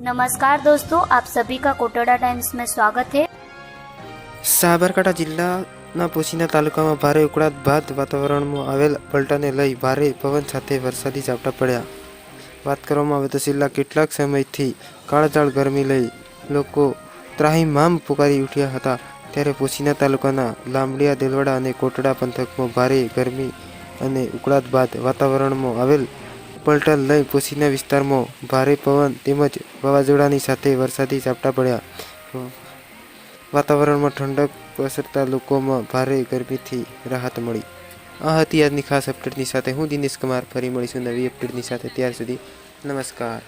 नमस्कार दोस्तों आप सभी का कोटड़ा टाइम्स में स्वागत है સાબરકાંઠા જિલ્લાના પોશીના તાલુકામાં ભારે ઉકળાટ બાદ વાતાવરણમાં આવેલ પલટાને લઈ ભારે પવન સાથે વરસાદી ઝાપટા પડ્યા વાત કરવામાં આવે તો છેલ્લા કેટલાક સમયથી કાળઝાળ ગરમી લઈ લોકો ત્રાહિમામ પુકારી ઉઠ્યા હતા ત્યારે પોશીના તાલુકાના લાંબડિયા દેલવાડા અને કોટડા પંથકમાં ભારે ગરમી અને ઉકળાટ બાદ વાતાવરણમાં આવેલ પલટા લઈ પોશીના વિસ્તારમાં ભારે પવન તેમજ વાવાઝોડાની સાથે વરસાદી ઝાપટા પડ્યા. વાતાવરણમાં ઠંડક પ્રસરતા લોકોમાં ભારે ગરમીથી રાહત મળી. આ હતી આજની ખાસ અપડેટની સાથે. હું દિનેશ કુમાર. ફરી મળીશું નવી અપડેટની સાથે. ત્યાર સુધી નમસ્કાર.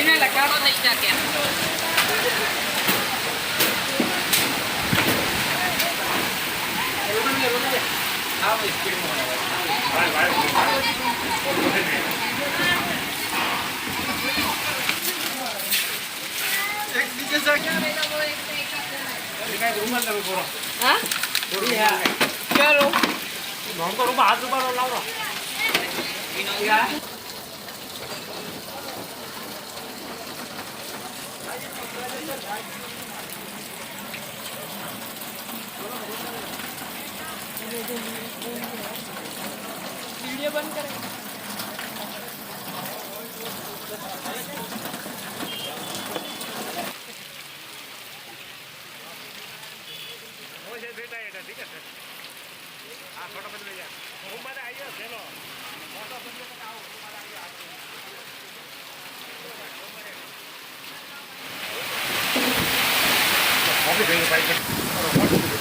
એને લગાડો થઈ શકે આવો સ્પીડમાં ભાઈ ભાઈ એક બીજે જાગ્યા કાંઈ રૂમમાં તમે કરો હા ચાલો ભણકો રૂમમાં હાથ રૂપારો લાવો वीडियो बंद करें बेटा ठीक है फोटो बदल जा मुंबई आइए चलो फोटो ভেঙে পাইপের